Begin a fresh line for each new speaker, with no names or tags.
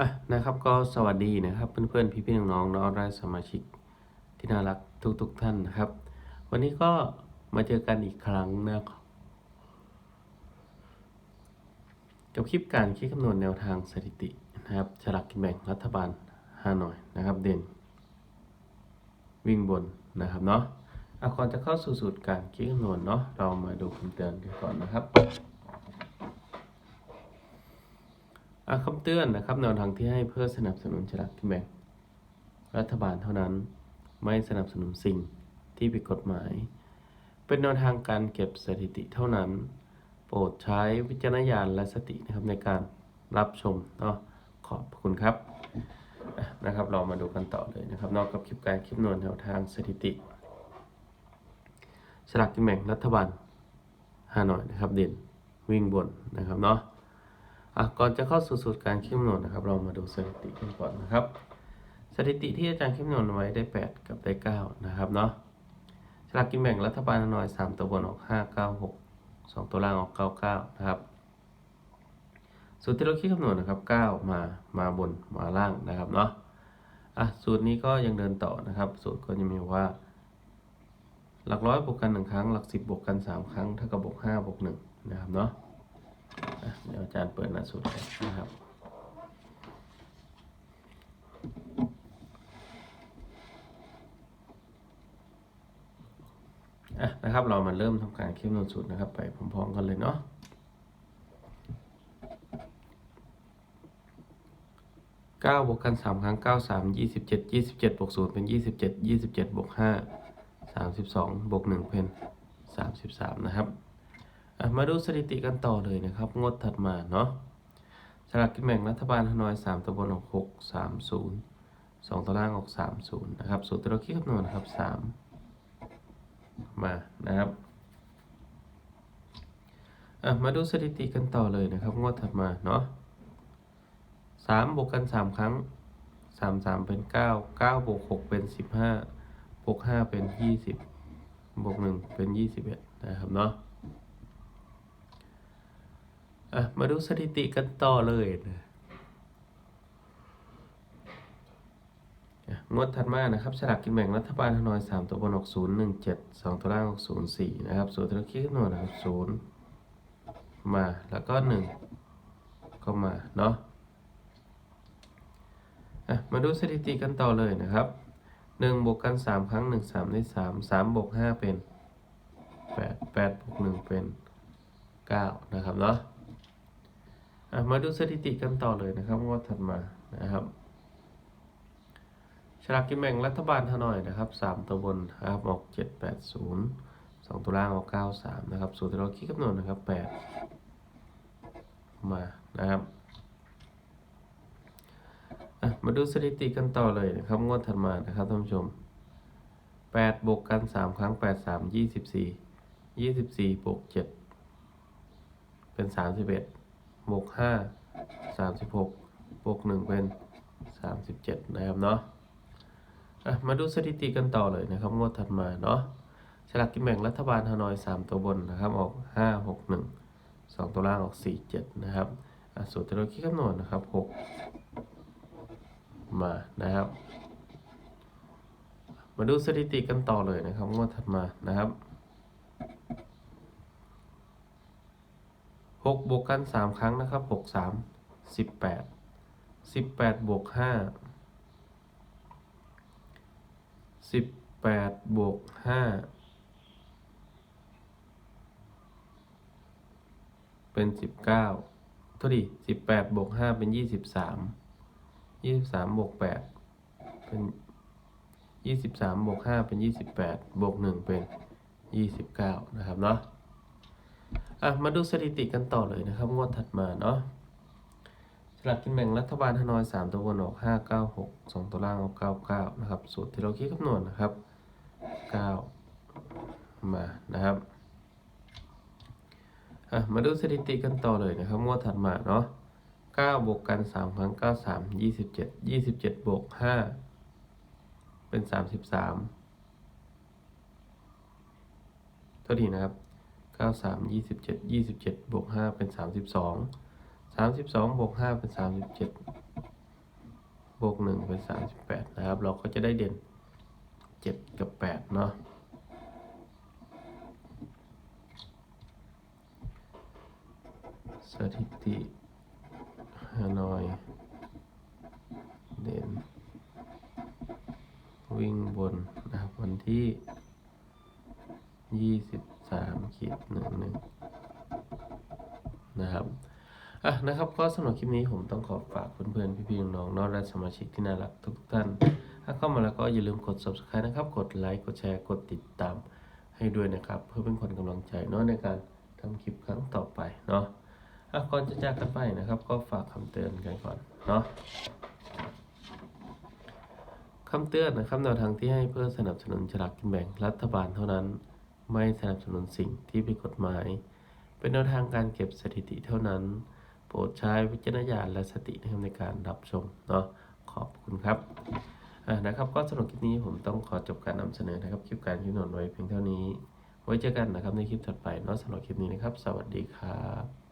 อะนะครับก็สวัสดีนะครับ เพื่อนๆพี่ๆน้องๆน้องและสมาชิกที่น่ารักทุกๆท่านนะครับ วันนี้ก็มาเจอกันอีกครั้งนะครับกับคลิปการคิดคำนวณแนวทางสถิตินะครับฉลากกินแบ่งรัฐบาลฮานอยนะครับเด่น วิ่งบนนะครับเนาะเอาก่อนจะเข้าสู่สูตรการคิดคำนวณเนาะเรามาดูคำเตือนกันก่อนนะครับ อะ คำเตือนนะครับแนวทางที่ให้เพื่อสนับสนุนฉลากกินแบ่งรัฐบาลเท่านั้นไม่สนับสนุนสิ่งที่ผิดกฎหมาย เป็นแนวทางการเก็บสถิติเท่านั้น โปรดใช้วิจารณญาณและสตินะครับในการรับชมเนาะขอบคุณครับนะครับเรามาดูกันต่อเลยนะครับ นอกกับคลิปการคลิปนวณแนวทางสถิติฉลากกินแบ่งรัฐบาลฮานอยนะครับ เด่นวิ่งบนนะครับเนาะ อะก่อนจะเข้าสู่สูตรการคิดคำนวณนะครับ เรามาดูสถิติกันก่อนนะครับ สถิติที่อาจารย์คิดคำนวณไว้ได้ 8 กับได้ 9 นะครับเนาะฉลากกินแบ่งรัฐบาลฮานอย 3 ตัวบนออก 5 9 6 2 ตัวล่างออก 99 นะครับ สูตรที่เราคิดคำนวณนะครับ 9 มามาบนมาล่างนะครับเนาะอะสูตรนี้ก็ยังเดินต่อนะครับ สูตรก็จะมีว่า หลักร้อยบวกกันหนึ่งครั้ง หลักสิบบวกกันสามครั้งเท่ากับบวกห้าบวกหนึ่งนะครับเนาะ เดี๋ยวอาจารย์เปิดหน้าสุดก่อนนะครับอะนะครับเรามาเริ่มทำการคิดคำนวณสูตรนะครับ ไปพร้อมๆกันเลยเนาะเก้าบวกกันสามครั้งเก้าสามยี่สิบเจ็ดยี่สิบเจ็ดบวกศูนย์เป็นยี่สิบเจ็ดยี่สิบเจ็ดบวกห้าสามสิบสองบวกหนึ่งเป็นสามสิบสามนะครับ มาดูสถิติกันต่อเลยนะครับ งวดถัดมาเนาะสลากกินแบ่งรัฐบาลฮานอยสามตัวบนออกหกสามศูนย์สองตัวล่างออกสามศูนย์นะครับสูตรที่เราคิดคำนวณนะครับสามมานะครับมาดูสถิติกันต่อเลยนะครับ งวดถัดมาเนาะสามบวกกันสามครั้งสามสามเป็นเก้าเก้าบวกหกเป็นสิบห้าบวกห้าเป็นยี่สิบบวกหนึ่งเป็นยี่สิบเอ็ดนะครับเนาะ อะมาดูสถิติกันต่อเลยนะงวดถัดมานะครับฉลากกินแบ่งรัฐบาลฮานอยสามตัวบนออกศูนย์หนึ่งเจ็ดสองตัวล่างออกศูนย์สี่นะครับส่วนตัวคิดคำนวณนะครับศูนย์มาแล้วก็หนึ่งก็มา เนาะอะมาดูสถิติกันต่อเลยนะครับหนึ่งบวกกันสามครั้งหนึ่งสามได้สามสามบวกห้าเป็นแปดแปดบวกหนึ่งเป็นเก้านะครับเนาะ มาดูสถิติกันต่อเลยนะครับงวดถัดมานะครับฉลากกินแบ่งรัฐบาลฮานอยนะครับสามตัวบนนะครับออกเจ็ดแปดศูนย์สองตัวล่างออกเก้าสามนะครับสูตรที่เราคิดคำนวณนะครับแปดมานะครับมาดูสถิติกันต่อเลยนะครับงวดถัดมานะครับท่านผู้ชมแปดบวกกันสามครั้งแปดสามยี่สิบสี่ยี่สิบสี่บวกเจ็ดเป็นสามสิ บวกห้าสามสิบหกบวกหนึ่งเป็นสามสิบเจ็ดนะครับเนาะอะมาดูสถิติกันต่อเลยนะครับ งวดถัดมาเนาะฉลากกินแบ่งรัฐบาลฮานอยสามตัวบนนะครับ ออกห้าหกหนึ่งสองตัวล่างออกสี่เจ็ดนะครับอสูตรที่เราคิดคำนวณนะครับหกมานะครับ มาดูสถิติกันต่อเลยนะครับงวดถัดมานะครับ 6บวกกัน 3 ครั้งนะครับ 6 3 18 18บวก5 18บวก5เป็น 19เท่าดิ18บวก5เป็น 23 23บวก8เป็น 23บวก5เป็น 28บวก1เป็น 29 นะครับเนาะ อะมาดูสถิติกันต่อเลยนะครับ งวดถัดมาเนาะสลากกินแบ่งรัฐบาลฮานอยสามตัวบนออกห้าเก้าหกสองตัวล่างออกเก้าเก้านะครับ สูตรที่เราคิดคำนวณนะครับเก้ามานะครับอะมาดูสถิติกันต่อเลยนะครับ งวดถัดมาเนาะเก้าบวกกันสามครั้งเก้าสามยี่สิบเจ็ดยี่สิบเจ็ดบวกห้าเป็นสามสิบสามเท่าดีนะครับ เก้าสามยี่สิบเจ็ดยี่สิบเจ็ดบวกห้าเป็นสามสิบสองสามสิบสองบวกห้าเป็นสามสิบเจ็ดบวกหนึ่งเป็นสามสิบแปดนะครับ เราก็จะได้เด่นเจ็ดกับแปดเนาะสถิติฮานอย เด่น วิ่งบนนะครับวันที่ยี่สิบ ขีดหนึ่งหนึ่งนะครับอะนะครับก็สำหรับคลิปนี้ผมต้องขอฝากเพื่อนๆพี่ๆน้องๆนองและสมาชิกที่น่ารักทุกท่าน ถ้าเข้ามาแล้วก็อย่าลืมกด subscribe นะครับ กดไลค์กดแชร์กดติดตามให้ด้วยนะครับ เพื่อเป็นคนกำลังใจเนาะในการทำคลิปครั้งต่อไปเนาะอะก่อนจะจากกันไปนะครับ ก็ฝากคำเตือนกันก่อนเนาะคำเตือนนะครับแนวทางที่ให้เพื่อสนับสนุนฉลากกินแบ่งรัฐบาลเท่านั้น ไม่สนับสนุนสิ่งที่ผิดกฎหมาย เป็นแนวทางการเก็บสถิติเท่านั้น โปรดใช้วิจารณญาณและสตินะครับในการรับชมเนาะขอบคุณครับอ่านะครับก็สำหรับคลิปนี้ผมต้องขอจบการนำเสนอนะครับคลิปการคิดหนอนไว้เพียงเท่านี้ ไว้เจอกันนะครับในคลิปถัดไปเนาะสำหรับคลิปนี้นะครับ สวัสดีครับ